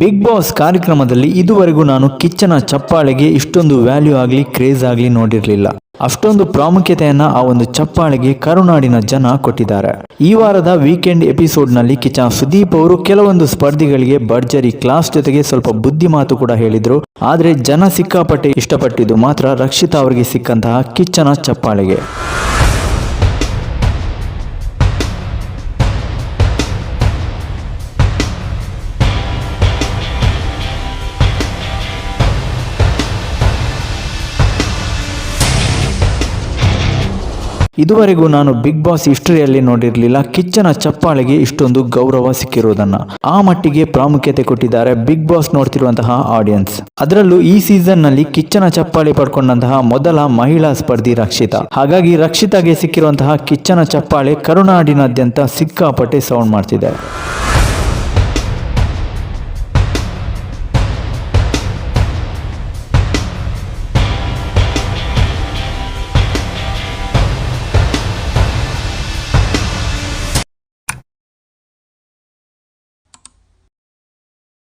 Big boss ಕಾರ್ಯಕ್ರಮದಲ್ಲಿ ಇದುವರೆಗೂ ನಾನು ಕಿಚ್ಚನ ಚಪ್ಪಾಳೆಗೆ ಇಷ್ಟೊಂದು ವ್ಯಾಲ್ಯೂ ಆಗಲಿ ಕ್ರೇಜ್ ಆಗಲಿ ನೋಡಿರಲಿಲ್ಲ. ಅಷ್ಟೊಂದು ಪ್ರಾಮುಖ್ಯತೆಯನ್ನ ಆ ಒಂದು ಚಪ್ಪಾಳೆಗೆ ಕರುನಾಡಿನ ಜನ ಕೊಟ್ಟಿದ್ದಾರೆ. ಈ ವಾರದ ವೀಕೆಂಡ್ ಎಪಿಸೋಡ್ನಲ್ಲಿ ಕಿಚ್ಚ ಸುದೀಪ್ ಅವರು ಕೆಲವೊಂದು ಸ್ಪರ್ಧಿಗಳಿಗೆ ಭರ್ಜರಿ ಕ್ಲಾಸ್ ಜೊತೆಗೆ ಸ್ವಲ್ಪ ಬುದ್ಧಿ ಮಾತು ಕೂಡ ಹೇಳಿದ್ರು. ಆದರೆ ಜನ ಸಿಕ್ಕಾಪಟ್ಟೆ ಇಷ್ಟಪಟ್ಟಿದ್ದು ಮಾತ್ರ ರಕ್ಷಿತಾ ಅವರಿಗೆ ಸಿಕ್ಕಂತಹ ಕಿಚ್ಚನ ಚಪ್ಪಾಳೆಗೆ. ಇದುವರೆಗೂ ನಾನು ಬಿಗ್ ಬಾಸ್ ಹಿಸ್ಟರಿಯಲ್ಲಿ ನೋಡಿರಲಿಲ್ಲ. ಕಿಚ್ಚನ ಚಪ್ಪಾಳಿಗೆ ಇಷ್ಟೊಂದು ಗೌರವ ಸಿಕ್ಕಿರುವುದನ್ನ ಆ ಮಟ್ಟಿಗೆ ಪ್ರಾಮುಖ್ಯತೆ ಕೊಟ್ಟಿದ್ದಾರೆ ಬಿಗ್ ಬಾಸ್ ನೋಡ್ತಿರುವಂತಹ ಆಡಿಯನ್ಸ್ ಅದರಲ್ಲೂ ಈ ಸೀಸನ್ನಲ್ಲಿ ಕಿಚ್ಚನ ಚಪ್ಪಾಳಿ ಪಡ್ಕೊಂಡಂತಹ ಮೊದಲ ಮಹಿಳಾ ಸ್ಪರ್ಧಿ ರಕ್ಷಿತಾ. ಹಾಗಾಗಿ ರಕ್ಷಿತಾಗೆ ಸಿಕ್ಕಿರುವಂತಹ ಕಿಚ್ಚನ ಚಪ್ಪಾಳೆ ಕರುನಾಡಿನಾದ್ಯಂತ ಸಿಕ್ಕಾಪಟ್ಟೆ ಸೌಂಡ್ ಮಾಡ್ತಿದೆ.